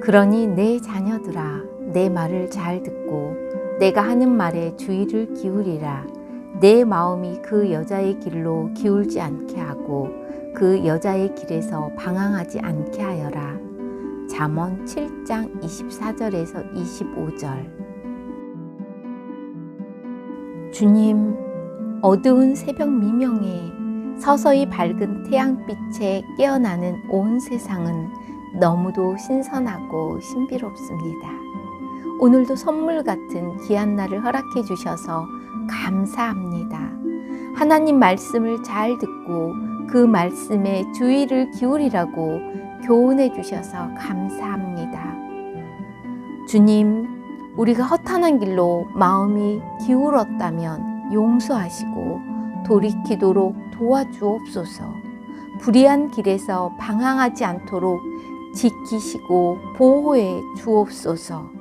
그러니 내 자녀들아 내 말을 잘 듣고 내가 하는 말에 주의를 기울이라 내 마음이 그 여자의 길로 기울지 않게 하고 그 여자의 길에서 방황하지 않게 하여라. 잠언 7장 24절에서 25절. 주님, 어두운 새벽 미명에 서서히 밝은 태양빛에 깨어나는 온 세상은 너무도 신선하고 신비롭습니다. 오늘도 선물 같은 귀한 날을 허락해 주셔서 감사합니다. 하나님 말씀을 잘 듣고 그 말씀에 주의를 기울이라고 교훈해 주셔서 감사합니다. 주님, 우리가 허탄한 길로 마음이 기울었다면 용서하시고 돌이키도록 도와주옵소서. 불의한 길에서 방황하지 않도록 지키시고 보호해 주옵소서.